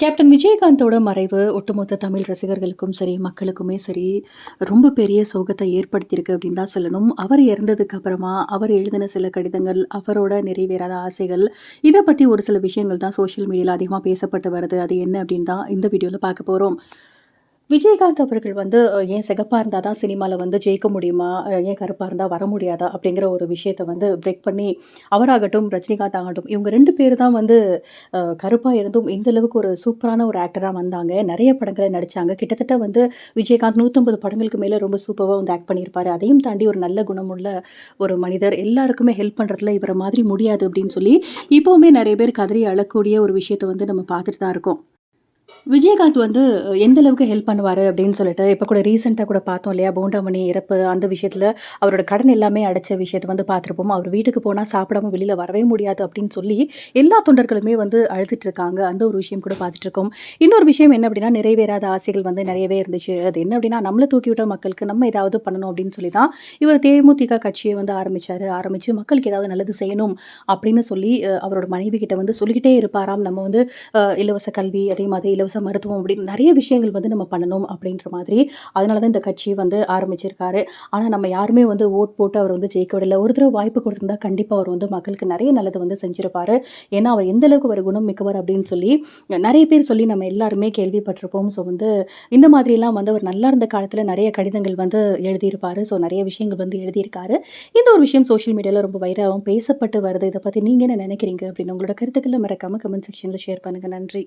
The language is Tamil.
கேப்டன் விஜயகாந்தோட மறைவு ஒட்டுமொத்த தமிழ் ரசிகர்களுக்கும் சரி, மக்களுக்குமே சரி, ரொம்ப பெரிய சோகத்தை ஏற்படுத்தியிருக்கு அப்படின்னு தான் சொல்லணும். அவர் இறந்ததுக்கு அப்புறமா, அவர் எழுதின சில கடிதங்கள், அவரோட நிறைவேறாத ஆசைகள், இதை பற்றி ஒரு சில விஷயங்கள் தான் சோஷியல் மீடியாவில் அதிகமாக பேசப்பட்டு வருது. அது என்ன அப்படின்னு தான் இந்த வீடியோவில் பார்க்க போகிறோம் விஜயகாந்த் அவர்கள் வந்து ஏன் சிகப்பாக இருந்தால் தான் சினிமாவில் வந்து ஜெயிக்க முடியுமா? ஏன் கருப்பாக இருந்தால் வர முடியாதா? அப்படிங்கிற ஒரு விஷயத்த வந்து பிரேக் பண்ணி, அவராகட்டும், ரஜினிகாந்த் ஆகட்டும், இவங்க ரெண்டு பேரு தான் வந்து கருப்பாக இருந்தும் இந்த அளவுக்கு ஒரு சூப்பரான ஒரு ஆக்டராக வந்தாங்க. நிறைய படங்களை நடிச்சாங்க. கிட்டத்தட்ட வந்து விஜயகாந்த் 150 படங்களுக்கு மேலே ரொம்ப சூப்பராக வந்து ஆக்ட் பண்ணியிருப்பார் அதையும் தாண்டி ஒரு நல்ல குணமுள்ள ஒரு மனிதர். எல்லாருக்குமே ஹெல்ப் பண்ணுறதுல இவரை மாதிரி முடியாது அப்படின்னு சொல்லி, இப்போவுமே நிறைய பேர் கதறி அழக்கூடிய ஒரு விஷயத்த வந்து நம்ம பார்த்துட்டு தான் இருக்கோம். விஜயகாந்த் வந்து எந்த அளவுக்கு ஹெல்ப் பண்ணுவார் அப்படின்னு சொல்லிட்டு, இப்போ கூட ரீசெண்டாக கூட பார்த்தோம் இல்லையா? போண்டாமணி இறப்பு அந்த விஷயத்தில் அவரோட கடன் எல்லாமே அடைச்ச விஷயத்த வந்து பார்த்துருப்போம். அவர் வீட்டுக்கு போனால் சாப்பிடாம வெளியில் வரவே முடியாது அப்படின்னு சொல்லி, எல்லா தொண்டர்களுமே வந்து அழுதுட்டு இருக்காங்க. அந்த ஒரு விஷயம் கூட பார்த்துட்ருக்கோம் இன்னொரு விஷயம் என்ன அப்படின்னா, நிறைவேறாத ஆசைகள் வந்து நிறையவே இருந்துச்சு. அது என்ன அப்படின்னா, நம்மள தூக்கிவிட்ட மக்களுக்கு நம்ம ஏதாவது பண்ணணும் அப்படின்னு சொல்லி தான், இவர் தேமுதிக கட்சியை வந்து ஆரம்பிச்சாரு. ஆரம்பித்து மக்களுக்கு ஏதாவது நல்லது செய்யணும் அப்படின்னு சொல்லி, அவரோட மனைவி கிட்ட வந்து சொல்லிக்கிட்டே இருப்பாராம். நம்ம வந்து இலவச கல்வி, அதே மாதிரி இலவச மருத்துவம் அப்படின்னு நிறைய விஷயங்கள் வந்து நம்ம பண்ணணும் அப்படின்ற மாதிரி, அதனால தான் இந்த கட்சி வந்து ஆரம்பிச்சிருக்காரு. ஆனால் நம்ம யாருமே வந்து ஓட் போட்டு அவர் வந்து ஜெயிக்க விடல. ஒரு தடவை வாய்ப்பு கொடுத்துருந்தா கண்டிப்பாக அவர் வந்து மக்களுக்கு நிறைய நல்லது வந்து செஞ்சிருப்பார் ஏன்னா, அவர் எந்த அளவுக்கு ஒரு குணம் மிக்கவர் அப்படின்னு சொல்லி, நிறைய பேர் சொல்லி நம்ம எல்லாருமே கேள்விப்பட்டிருப்போம். ஸோ வந்து இந்த மாதிரிலாம் வந்து அவர் நல்லா இருந்த காலத்தில் நிறைய கடிதங்கள் வந்து எழுதியிருப்பார் ஸோ நிறைய விஷயங்கள் வந்து எழுதியிருக்காரு. இந்த ஒரு விஷயம் சோஷியல் மீடியாவில் ரொம்ப வைரவும் பேசப்பட்டு வருது. இதை பற்றி நீங்கள் என்ன நினைக்கிறீங்க அப்படின்னு உங்களோட கருத்துக்களை மறக்காமல் கமெண்ட் செக்ஷனில் ஷேர் பண்ணுங்கள் நன்றி.